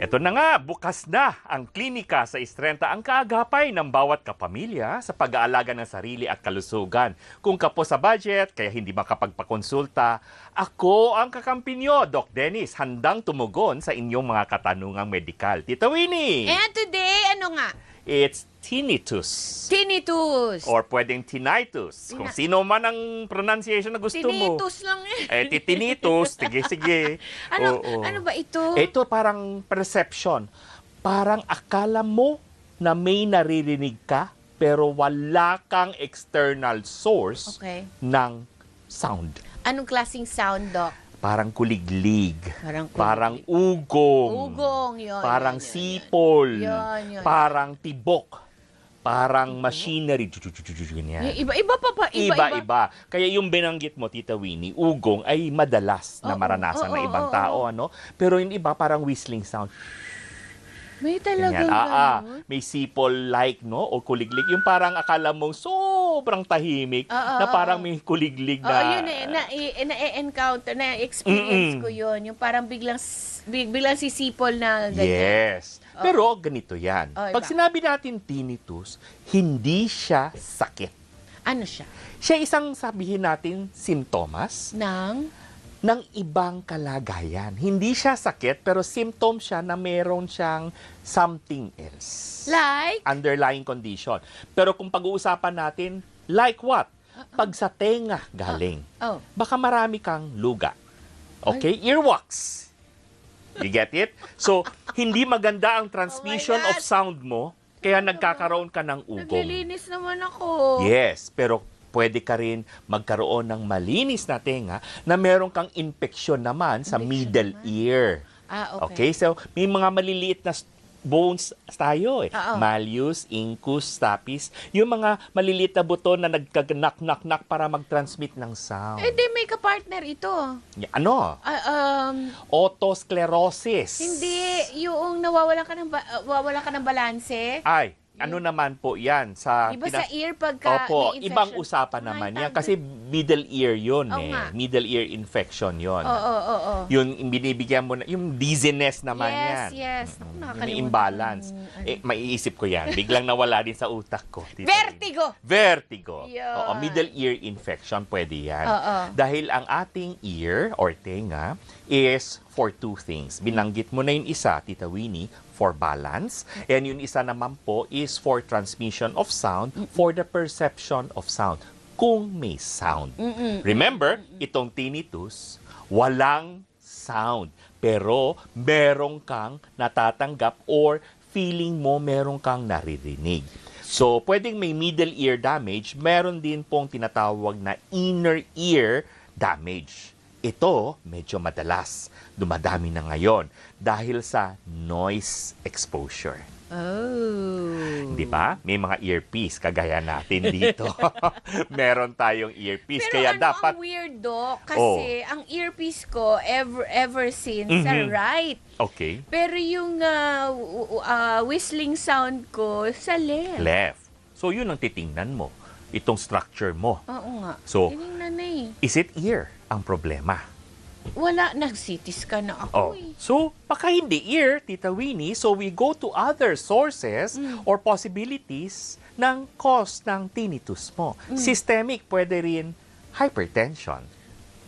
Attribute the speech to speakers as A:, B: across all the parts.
A: Ito na nga, bukas na ang klinika sa Istrenta ang kaagapay ng bawat kapamilya sa pag-aalaga ng sarili at kalusugan. Kung kapo sa budget, kaya hindi makapagpakonsulta, ako ang kakampi nyo, Doc Dennis, handang tumugon sa inyong mga katanungang medikal. Tita Winnie,
B: And today, ano nga?
A: It's tinnitus.
B: Tinnitus.
A: Or pwedeng tinnitus. Kung sino man ang pronunciation na gusto mo.
B: Tinnitus lang eh.
A: Eh, titinitus. Sige, sige.
B: Ano,
A: Oo.
B: ano ba ito?
A: Ito parang perception. Parang akala mo na may naririnig ka pero wala kang external source
B: Okay.
A: ng sound.
B: Anong klaseng sound, Doc?
A: Parang kuliglig.
B: Parang kuliglig.
A: Parang ugong.
B: Ugong, yun.
A: Parang
B: yun, yun,
A: sipol.
B: Yun, yun.
A: Parang tibok. Parang machinery. Ganyan.
B: Yung Iba-iba pa pa. Iba-iba.
A: Kaya yung binanggit mo, Tita Winnie, ugong ay madalas na maranasan
B: oo,
A: ng ibang
B: oo,
A: tao. ano Pero yung iba, parang whistling sound.
B: May talagang
A: Ganyan. Ah, ah, may sipol-like, no? O kuliglig. Yung parang akala mong sobrang tahimik
B: Oo,
A: na
B: oo,
A: parang
B: oo.
A: may kuliglig
B: Oo,
A: na...
B: yun eh. Na, na-encounter, na-experience
A: Mm-mm.
B: ko yun. Yung parang biglang, big- biglang sisipol na ganyan.
A: Yes.
B: Oo.
A: Pero ganito yan.
B: Oo,
A: Pag
B: iba.
A: sinabi natin tinnitus, hindi siya sakit.
B: Ano siya?
A: Siya isang sabihin natin simptomas
B: Nang?
A: ng ibang kalagayan. Hindi siya sakit, pero symptom siya na meron siyang something else.
B: Like?
A: Underlying condition. Pero kung pag-uusapan natin, like what? Pag sa tenga galing,
B: Oh.
A: baka marami kang luga. Okay? Earwax. You get it? So, hindi maganda ang transmission
B: Oh my
A: of
B: God.
A: sound mo, kaya nagkakaroon ka ng ugong.
B: Naglilinis naman ako.
A: Yes, pero pwede ka rin magkaroon ng malinis na tenga na meron kang infeksyon naman sa middle
B: naman.
A: ear.
B: Ah,
A: Okay.
B: okay.
A: so may mga maliliit na s- bones tayo eh.
B: Oo.
A: Malleus, incus, stapes. Yung mga maliliit na buto na nagkag-knock-knock-knock para mag-transmit ng sound.
B: Eh, di may kapartner ito.
A: Y- Ano?
B: Ah, um,
A: Otosclerosis.
B: hindi, yung nawawalan ka ng, ba- uh, ka ng balanse.
A: Ay, ano naman po yan? Sa
B: Di ba
A: pina-
B: sa ear pagka
A: Opo,
B: may infection?
A: ibang usapan
B: Ay,
A: naman yan. Kasi middle ear yun
B: Oo
A: eh.
B: nga.
A: Middle ear infection yun.
B: Oo, oo, oo.
A: Yung binibigyan mo na, yung dizziness naman
B: yes,
A: yan.
B: yes. Naku,
A: Yung
B: nakakalimutan
A: may imbalance. Eh, maiisip ko yan. Biglang nawala din sa utak ko. Tita Lynn.
B: Vertigo!
A: Vertigo.
B: Yun.
A: Oo, middle ear infection, pwede yan.
B: Oo.
A: Dahil ang ating ear or tenga is for two things. Binanggit mo na yung isa, Tita Winnie, for balance. And yung isa naman po is for transmission of sound, for the perception of sound. Kung may sound. Remember, itong tinnitus, walang sound. Pero merong kang natatanggap or feeling mo merong kang naririnig. So, pwedeng may middle ear damage, meron din pong tinatawag na inner ear damage. Ito, medyo madalas, dumadami na ngayon dahil sa noise exposure.
B: Oh.
A: Di ba? May mga earpiece kagaya natin dito. meron tayong earpiece.
B: Pero
A: Kaya
B: ano
A: dapat
B: ang weird, Doc? Kasi ang earpiece ko, ever, ever since, sa
A: Mhm.
B: right.
A: Okay.
B: Pero yung w- ah, whistling sound ko, sa left.
A: Left. So, yun ang titingnan mo. Itong structure mo.
B: Oo nga.
A: So-
B: Tinignan na eh.
A: Is it ear ang problema?
B: Wala, nag-CT scan na ako
A: Oh.
B: eh.
A: So, baka hindi ear, Tita Winnie. So, we go to other sources
B: Mm.
A: or possibilities ng cause ng tinnitus mo.
B: Mm.
A: Systemic, pwede rin hypertension.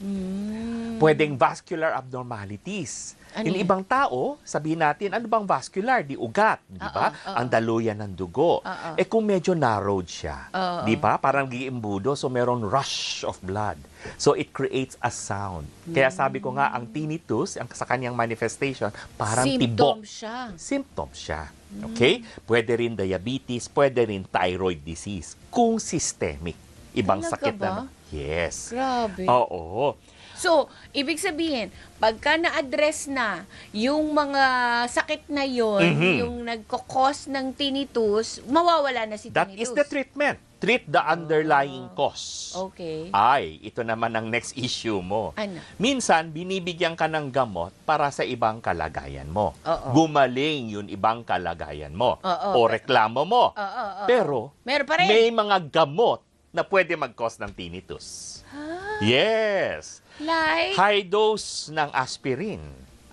B: Mm.
A: Pwedeng vascular abnormalities.
B: Ano
A: Yung
B: yan?
A: ibang tao, sabihin natin, ano bang vascular? Di ugat, di ba?
B: Oo, oo.
A: Ang daluyan ng dugo.
B: Oo.
A: Eh kung medyo narrowed siya,
B: Oo.
A: di ba? Parang giimbudo, so meron rush of blood. So it creates a sound. Kaya sabi ko nga, ang tinnitus, ang sa kanyang manifestation, parang tibok.
B: Symptom siya.
A: Symptoms siya. Okay? Pwede rin diabetes, pwede rin thyroid disease. Kung systemic. Ibang
B: Talaga
A: sakit
B: ba?
A: na. Yes.
B: Grabe.
A: Oo.
B: So, ibig sabihin, pagka na-address na yung mga sakit na yon,
A: Mhm.
B: yung nagkakos ng tinnitus, mawawala na si
A: That
B: tinnitus.
A: is the treatment. Treat the underlying cause.
B: Okay.
A: Ay, ito naman ang next issue mo.
B: Ano?
A: Minsan, binibigyan ka ng gamot para sa ibang kalagayan mo.
B: Oo.
A: Gumaling yung ibang kalagayan mo.
B: Oo.
A: O reklamo mo.
B: Oo, oo, oo.
A: Pero,
B: Meron pa rin.
A: may mga gamot na pwede mag-cause ng tinnitus.
B: Ah,
A: Yes.
B: like?
A: High dose ng aspirin.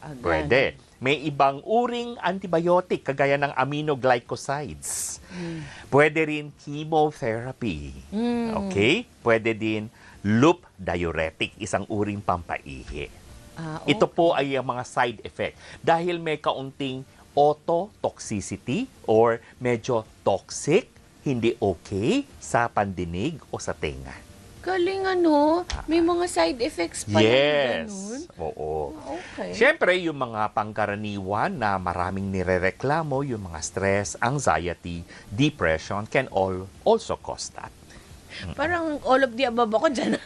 B: Agan.
A: Pwede. May ibang uring antibiotic kagaya ng aminoglycosides. Pwede rin chemotherapy.
B: Mm.
A: Okay? Pwede din loop diuretic, isang uring pampaihi.
B: Ah,
A: Ito po ay ang mga side effect. Dahil may kaunting ototoxicity or medyo toxic, hindi okay sa pandinig o sa tenga.
B: Galing ano, may mga side effects pa
A: yes.
B: ganun.
A: Oo.
B: Okay.
A: Siyempre, yung mga pangkaraniwan na maraming nirereklamo, yung mga stress, anxiety, depression can all also cause that.
B: Parang all of the above ako dyan.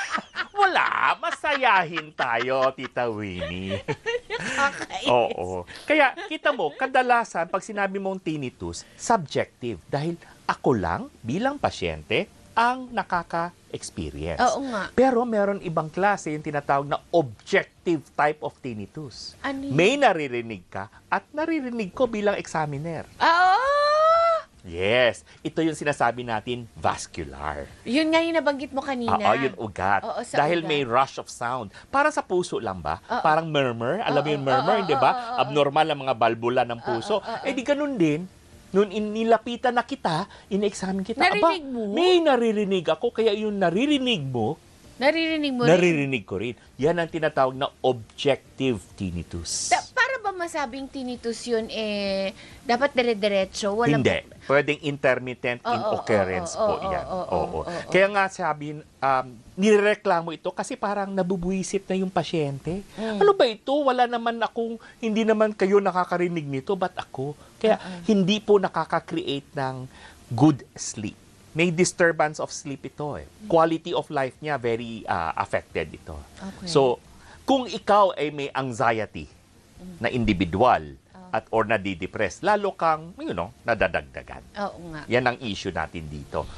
A: Wala, masayahin tayo, Tita Winnie.
B: Nakakainis.
A: Oo. Kaya kita mo, kadalasan pag sinabi mong tinnitus, subjective dahil ako lang bilang pasyente ang nakaka-experience.
B: Oo nga.
A: Pero meron ibang klase yung tinatawag na objective type of tinnitus.
B: Ano yun?
A: May naririnig ka at naririnig ko bilang examiner.
B: Ah, oh!
A: Yes, ito yung sinasabi natin vascular.
B: Yun nga yung nabanggit mo kanina.
A: Oo, yun ugat.
B: Oo, sa
A: Dahil
B: ugat.
A: may rush of sound. Para sa puso lang ba?
B: Oo.
A: Parang murmur. Alam mo yung murmur, di ba? Abnormal ang mga balbula ng puso.
B: Oo, oo, oo.
A: Eh di ganun din. Noon inilapitan na kita, in-examine kita.
B: Narinig
A: Aba,
B: mo?
A: May naririnig ako. Kaya yung naririnig mo,
B: Naririnig mo rin?
A: naririnig ko rin. Yan ang tinatawag na objective tinnitus.
B: Da- ba masabing tinnitus yun, eh, dapat dire-diretso? Walang
A: Hindi. Pwedeng intermittent
B: Oo,
A: in occurrence
B: oo,
A: po
B: oo,
A: yan.
B: oo,
A: Oo.
B: oo, oo.
A: Kaya nga sabi, um, nireklamo ito kasi parang nabubuisit na yung pasyente.
B: Mm.
A: Ano ba ito? Wala naman akong, hindi naman kayo nakakarinig nito, ba't ako? Kaya
B: Uh-uh.
A: hindi po nakaka-create ng good sleep. May disturbance of sleep ito eh. Quality of life niya very uh, affected ito.
B: Okay.
A: So, kung ikaw ay may anxiety na individual
B: Oh.
A: at or nadidepress, lalo kang, you know, nadadagdagan.
B: Oo nga.
A: Yan ang issue natin dito.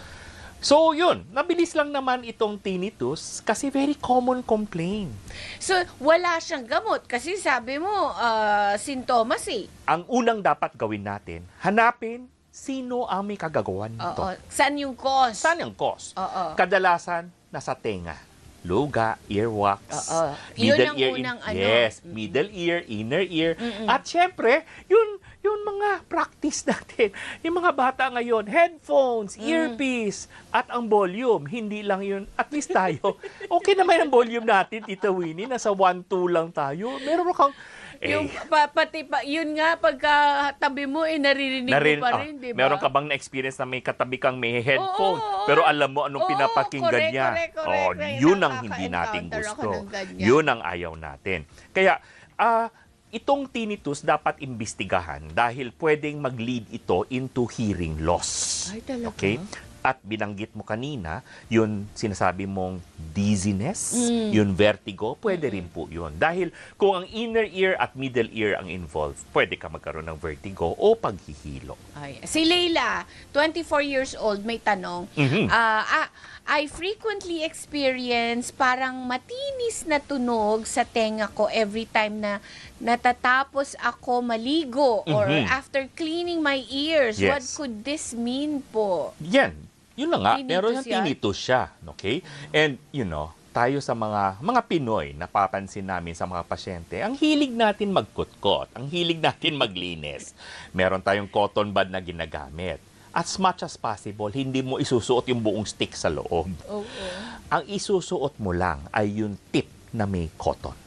A: So, yun. Nabilis lang naman itong tinnitus kasi very common complaint.
B: So, wala siyang gamot kasi sabi mo, ah, sintomas eh.
A: Ang unang dapat gawin natin, hanapin sino ang may kagagawan nito.
B: Oo. Saan yung cause?
A: Saan ang cause?
B: Oo.
A: Kadalasan, nasa tenga. Luga, earwax,
B: Oo. Yun
A: middle
B: ang
A: ear,
B: unang ano.
A: yes, middle ear, inner ear. At syempre, yun, yun mga practice natin. Yung mga bata ngayon, headphones,
B: Mm.
A: earpiece, at ang volume. Hindi lang yun. At least tayo. Okay naman ang volume natin, Tita Winnie. Nasa 1-2 lang tayo. Meron kang, eh,
B: Yung, pa, pati pa, yun nga, pagka tabi mo, eh, naririnig
A: narin,
B: mo pa
A: ah,
B: rin, di ba?
A: meron ka bang na-experience na may katabi kang may headphone,
B: Oo,
A: pero alam mo anong
B: oo,
A: pinapakinggan
B: correct,
A: niya?
B: correct, correct,
A: oh,
B: correct.
A: yun ang hindi natin gusto. Yun ang ayaw natin. Kaya, ah, itong tinnitus dapat imbestigahan dahil pwedeng mag-lead ito into hearing loss.
B: Ay, talaga?
A: Okay? At binanggit mo kanina, yun sinasabi mong dizziness,
B: Mm.
A: yun vertigo, pwede rin po yun. Dahil kung ang inner ear at middle ear ang involved, pwede ka magkaroon ng vertigo o paghihilo.
B: Ay, si Leila, 24 years old, may tanong.
A: Mhm.
B: Ah, ah, I frequently experience parang matinis na tunog sa tenga ko every time na natatapos ako maligo or
A: Mhm.
B: after cleaning my ears.
A: Yes.
B: What could this mean po?
A: Yan. Yun na nga.
B: Tinnitus
A: Meron yung siya. Okay? And, you know, tayo sa mga mga Pinoy, napapansin namin sa mga pasyente, ang hilig natin magkutkot, ang hilig natin maglinis. Meron tayong cotton bud na ginagamit. As much as possible, hindi mo isusuot yung buong stick sa loob.
B: Oo.
A: Ang isusuot mo lang ay yung tip na may cotton.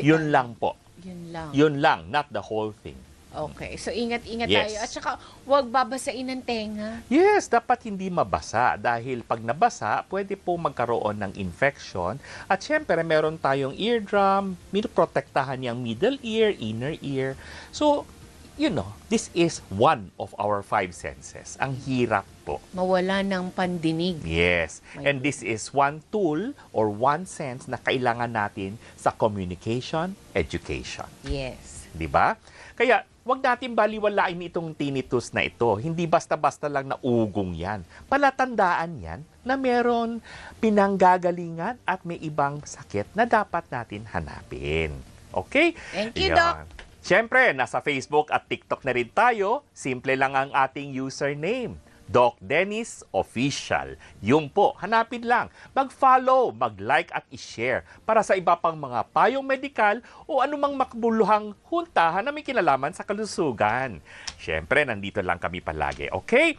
A: Yun lang po.
B: Yun lang.
A: Yun lang, not the whole thing.
B: Okay. So, ingat-ingat
A: Yes.
B: tayo. At saka, huwag babasain ng tenga.
A: Yes, dapat hindi mabasa dahil pag nabasa, pwede po magkaroon ng infection. At syempre, meron tayong eardrum, minoprotektahan yung middle ear, inner ear. So, you know, this is one of our five senses. Ang hirap po.
B: Mawala ng pandinig.
A: Yes.
B: My
A: And this is one tool or one sense na kailangan natin sa communication, education.
B: Yes.
A: Di ba? Kaya, wag natin baliwalain itong tinnitus na ito. Hindi basta-basta lang na ugong yan. Palatandaan yan na meron pinanggagalingan at may ibang sakit na dapat natin hanapin. Okay?
B: Thank you,
A: Yan.
B: Doc.
A: Siyempre, nasa Facebook at TikTok na rin tayo. Simple lang ang ating username. Doc Dennis Official. Yun po, hanapin lang. Mag-follow, mag-like at i-share para sa iba pang mga payong medikal o anumang makbuluhang huntahan na may kinalaman sa kalusugan. Siyempre, nandito lang kami palagi, okay?